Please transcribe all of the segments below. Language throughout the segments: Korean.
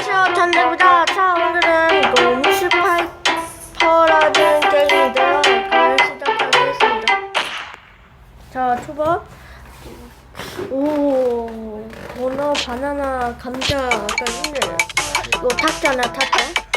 안녕하세요 전대부자 자 오늘은 롬 슈파이퍼라는 게임인데요 그걸 시작하겠습니다. 자 초밥. 오 문어 바나나 감자 아까 있네요. 이거 탔잖아 탔죠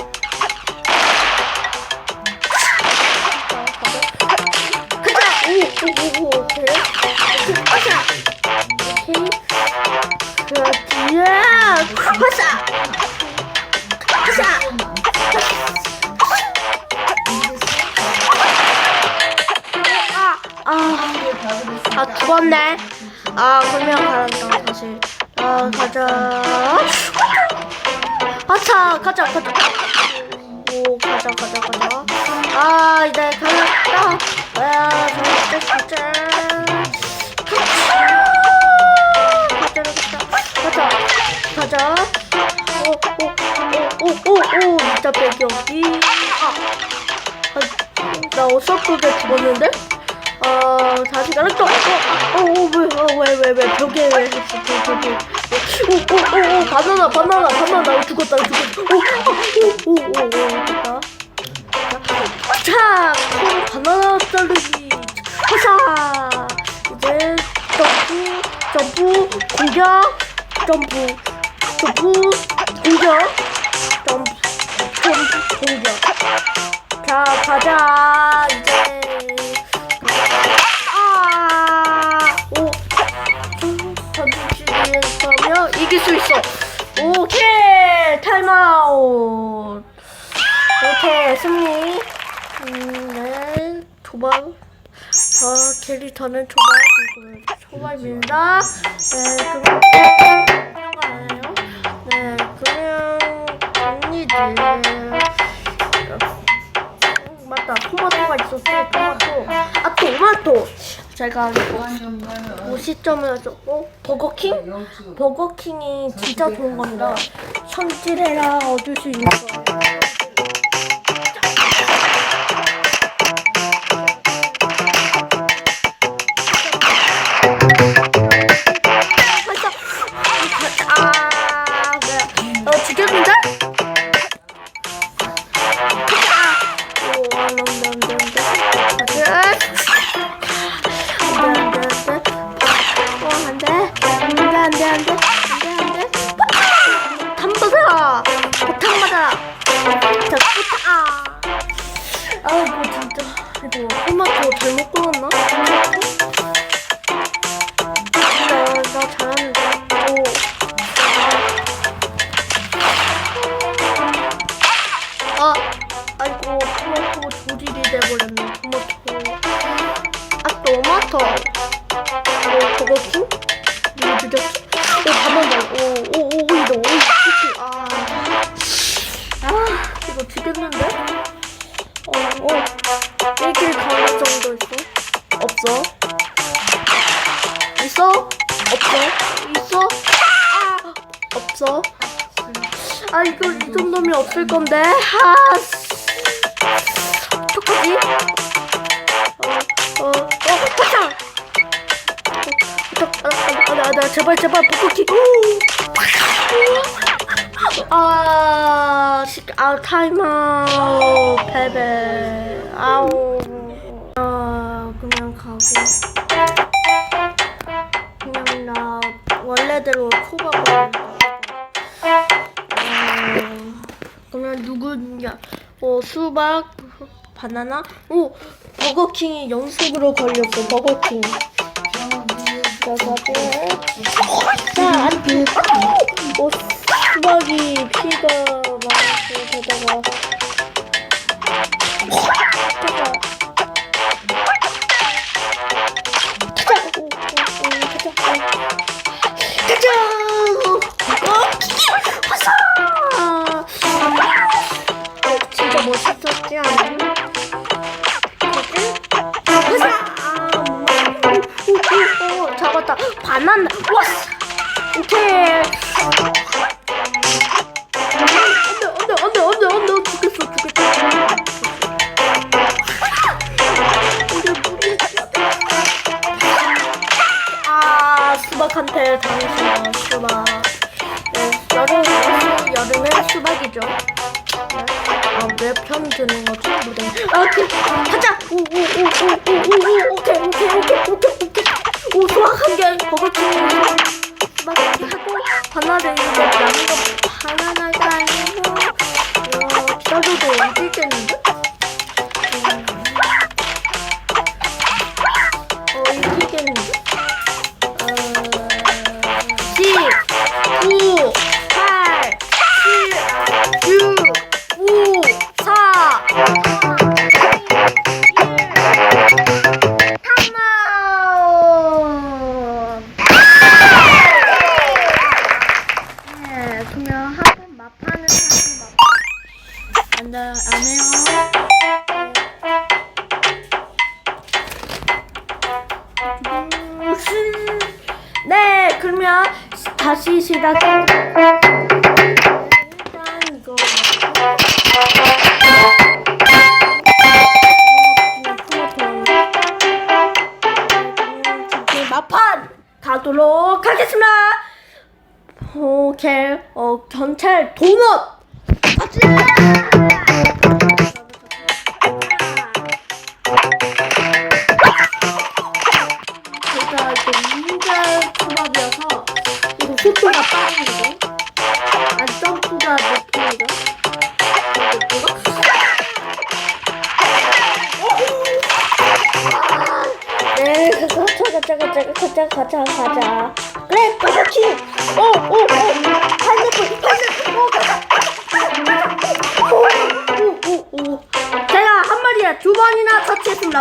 아 죽었네. 아, 그러면 가란다, 다시. 아, 가자. 가자, 가자, 가자. 오, 가자, 가자, 가자. 아, 이제 가자. 아, 가자, 가자. 가자, 가자, 가자. 가자. 오, 오, 오, 오, 오, 오, 진짜 배경이. 아, 아, 나 어설프게 죽었는데? 어, 가라 또. 어, 어, 왜, 어, 왜, 왜, 왜, 벽에 왜 했어, 벽, 벽에. 오, 오, 오, 오, 바나나, 바나나, 바나나, 죽었다, 죽었다. 오, 오, 오, 오, 오, 됐다. 자, 콩 바나나 자르기. 하자. 이제 점프, 점프, 공격, 점프, 점프, 공격, 점프, 점프, 공격. 자, 가자. 음, 네, 초밥. 저 캐릭터는 초밥이고요. 초밥입니다. 네, 그럼 들어가나요? 네, 그러면 갑니다. 맞다 토마토가 있었어 토마토 아 토마토 제가 이거 50점을 줬고 버거킹? 버거킹이 진짜 좋은 겁니다 현질해라 얻을 수 있는 거예요 아. 아이고, 진짜. 이거 토마토 잘못 끊었나? 나, 나 잘하는데. 오. 아, 아이고 토마토 조질이 돼버렸네 토마토 아 토마토 오 저거 킹? 누구 죽였지? 오 가만히 오 죽였는데? 어어 1킬 가는 정도 있어? 없어 있어? 없어? 있어? 아 없어? 아 이거 이 정도면 없을 건데 아 어떡하지? 어 어어 포장 아나 제발 제발 복구 키 아, 시, 아 타임아웃 패배 아우 아 그냥 가고 그냥 나 원래대로 초밥을 어, 그러면 누구냐? 어 수박, 바나나. 오 버거킹이 연속으로 걸렸어. 버거킹. 자, 안 오, 수박이 피가 많고 게다가. 가자. 가자. 오, 오, 오, 가자. 가자. 어, 화사. 어, 진짜 멋있었지 않아? 화사. 오, 오, 오, 잡았다. 바나나. 와. 오케이. 수박. 여름, 여름에 수박이죠. 아, 왜 편 드는 거죠? 무대. 아, 그, 가자! 오, 오, 오, 오, 오, 오, 오케이, 오케이, 오케이, 오케이, 오케이. 오, 수박 한 개, 버거킹. 수박 이렇게 하고, 바나나 이거 거, 바나나 이거 아니고, 어, 저도 어디 다시 시작해 일단 이거 마판 가도록 하겠습니다 오케이 어 전체 도넛 제가 속도가 빠른데 안 점프가 네, 가자, 가자, 가자, 가자, 가자, 가자. 그래, 버거킹. 오, 오, 오. 파인애플, 파인애플. 오, 가자. 오, 오, 오, 오. 제가 한 마리에 두 번이나 터치했습니다.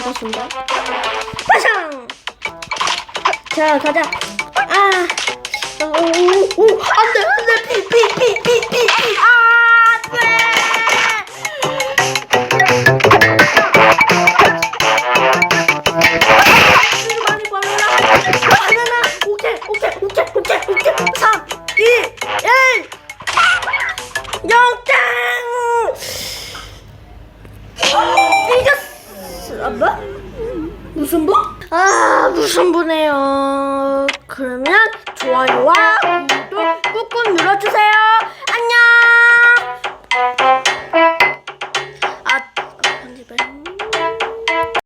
죽었습니다. 빠샹! 자, 가자. 아, 오, 오, 오, 안 돼, 안 돼, 피, 피, 피, 피, 피, 피, 아, 무슨 분? 아 무슨 분이에요 그러면 좋아요와 구독 꾹꾹 눌러주세요. 안녕.